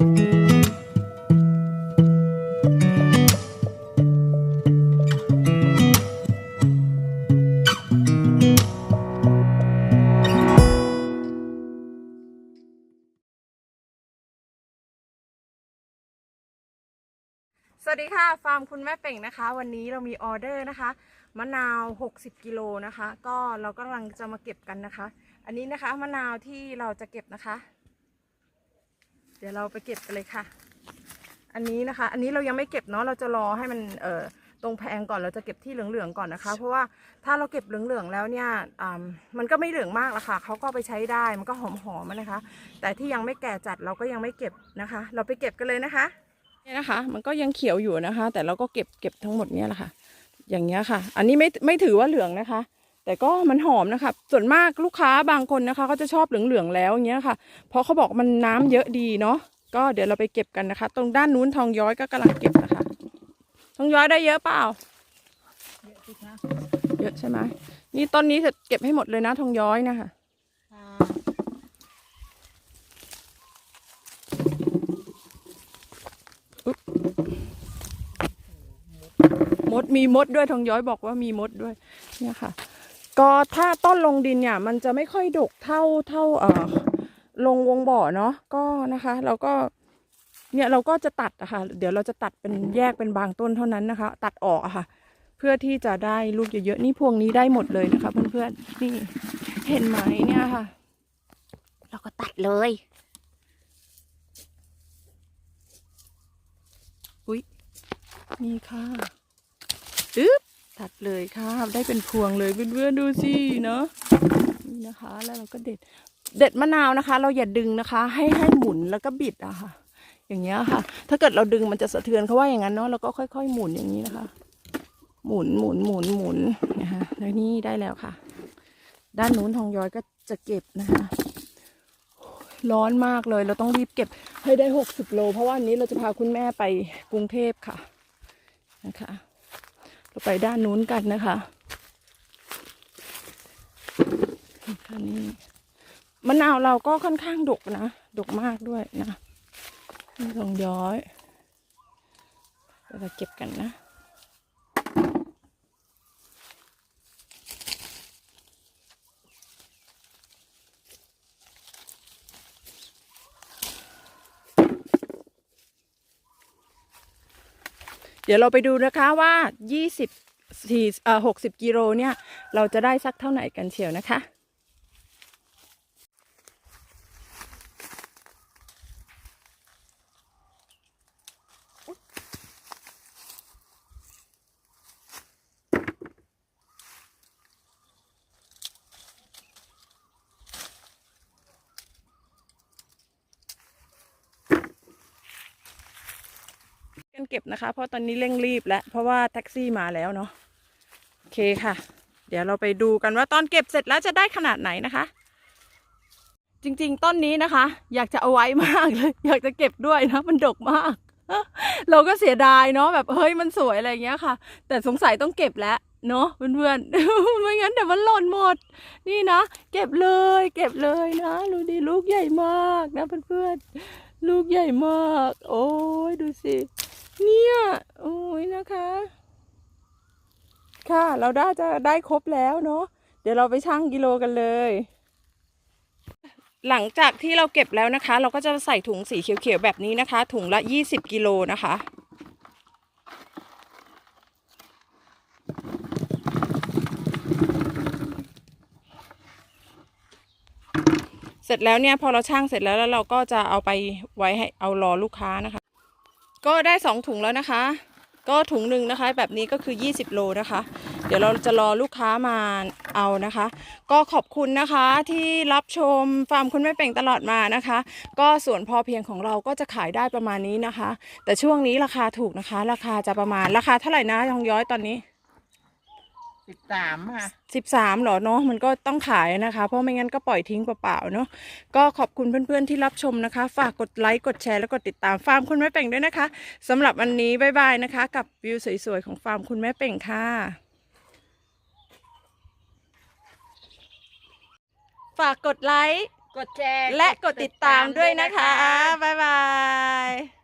สวัสดีค่ะ ฟาร์มคุณแม่เป่งนะคะ วันนี้เรามีออเดอร์นะคะ มะนาว 60 กิโลนะคะ ก็เรากำลังจะมาเก็บกันนะคะ อันนี้นะคะมะนาวที่เราจะเก็บนะคะ เดี๋ยวเราไปเก็บกันเลยค่ะ อันนี้นะคะ อันนี้เรายังไม่เก็บเนาะเราจะรอให้มันเอ่อตรงแพงก่อนเราจะเก็บที่เหลืองๆก่อนนะคะ เพราะว่าถ้าเราเก็บเหลืองๆแล้วเนี่ยอ่ามันก็ไม่เหลืองมากละค่ะเขาก็ไปใช้ได้มันก็หอมๆนะคะ แต่ที่ยังไม่แก่จัดเราก็ยังไม่เก็บนะคะ เราไปเก็บกันเลยนะคะเนี่ยนะคะ มันก็ยังเขียวอยู่นะคะ แต่เราก็เก็บเก็บทั้งหมดเนี่ยแหละค่ะ อย่างเงี้ยค่ะ อันนี้ไม่ไม่ถือว่าเหลืองนะคะ แต่ก็มันหอมนะคะ ส่วนมากลูกค้าบางคนนะคะเขาจะชอบเหลืองๆแล้วอย่างเงี้ยค่ะ เพราะเขาบอกมันน้ำเยอะดีเนาะ ก็เดี๋ยวเราไปเก็บกันนะคะ ตรงด้านนู้นทองย้อยก็กำลังเก็บนะคะ ทองย้อยได้เยอะเปล่า เยอะใช่ไหมนี่ต้นนี้จะเก็บให้หมดเลยนะทองย้อยนะคะมดมีมดด้วยทองย้อยบอกว่ามีมดด้วยเนี่ยค่ะ ก็ถ้าต้นลงดินเนี่ย มันจะไม่ค่อยดกเท่าเท่าเอ่อลงวงบ่อเนาะก็นะคะ เราก็เนี่ยเราก็จะตัดอะค่ะ เดี๋ยวเราจะตัดเป็นแยกเป็นบางต้นเท่านั้นนะคะ ตัดออกอะค่ะ เพื่อที่จะได้ลูกเยอะๆนี่พวงนี้ได้หมดเลยนะคะเพื่อนๆนี่เห็นไหมเนี่ยค่ะ เราก็ตัดเลยอุ้ยนี่ค่ะอึ๊บ ตัดเลยค่ะ ได้เป็นพวงเลยเพื่อนๆดูสิเนาะนี่นะคะ แล้วเราก็เด็ด เด็ดมะนาวนะคะ เราอย่าดึงนะคะ ให้ให้หมุนแล้วก็บิดอะค่ะ อย่างเงี้ยค่ะ ถ้าเกิดเราดึงมันจะสะเทือนเขาว่าอย่างนั้นเนาะเราก็ค่อย ๆ หมุนอย่างนี้นะคะ หมุนหมุนหมุนหมุนนะคะแล้วนี่ได้แล้วค่ะ ด้านนู้นทองย้อยก็จะเก็บนะคะร้อนมากเลย เราต้องรีบเก็บให้ได้หกสิบโล เพราะว่าอันนี้เราจะพาคุณแม่ไปกรุงเทพค่ะนะคะ เราไปด้านนู้นกันนะคะค่ะนี่มะนาวเราก็ค่อนข้างดกนะ ดกมากด้วยนะนี่ทองย้อย เราจะเก็บกันนะ ดี๋ยวเราไปดูนะคะว่า 20 4เอ่อ60 กิโลเนี่ย เราจะได้สักเท่าไหร่กันเชียวนะคะ เก็บนะคะ เพราะตอนนี้เร่งรีบแล้วเพราะว่าแท็กซี่มาแล้วเนาะโอเคค่ะ เดี๋ยวเราไปดูกันว่าตอนเก็บเสร็จแล้วจะได้ขนาดไหนนะคะ จริงๆ ต้นนี้นะคะ อยากจะเอาไว้มากเลย อยากจะเก็บด้วยนะ มันดกมาก เราก็เสียดายเนาะแบบเฮ้ยมันสวยอะไรเงี้ยค่ะ แต่สงสัยต้องเก็บแล้วเนาะเพื่อนๆ ไม่งั้นเดี๋ยวมันหล่นหมด นี่นะ เก็บเลย เก็บเลยนะดูดิลูกใหญ่มากนะเพื่อนๆ ลูกใหญ่มาก โอ้ยดูสิ เนี่ยโอ้ยนะคะ ค่ะเราได้จะได้ครบแล้วเนาะเดี๋ยวเราไปชั่งกิโลกันเลย หลังจากที่เราเก็บแล้วนะคะ เราก็จะใส่ถุงสีเขียวๆแบบนี้นะคะ ถุงละ 20 กิโลนะคะเสร็จแล้วเนี่ยพอเราช่างเสร็จแล้วแล้วเราก็จะเอาไปไว้ให้เอารอลูกค้านะคะ ก็ได้สองถุงแล้วนะคะ ก็ถุงหนึ่งนะคะ แบบนี้ก็คือ 20 โลนะคะ เดี๋ยวเราจะรอลูกค้ามาเอานะคะ ก็ขอบคุณนะคะที่รับชมฟาร์มคุณแม่เป่งตลอดมานะคะ ก็ส่วนพอเพียงของเราก็จะขายได้ประมาณนี้นะคะ แต่ช่วงนี้ราคาถูกนะคะ ราคาจะประมาณราคาเท่าไหร่นะทองย้อยตอนนี้ สิบสามค่ะสิบสามหรอเนาะมันก็ต้องขายนะคะ เพราะไม่งั้นก็ปล่อยทิ้งเปล่าๆเนาะก็ขอบคุณเพื่อนๆที่รับชมนะคะ ฝากกดไลค์กดแชร์แล้วกดติดตามฟาร์มคุณแม่เป่งด้วยนะคะสำหรับวันนี้บ๊ายบายนะคะ กับวิวสวยๆของฟาร์มคุณแม่เป่งค่ะฝากกดไลค์ กดแชร์ และกดติดตามด้วยนะคะ บ๊ายบาย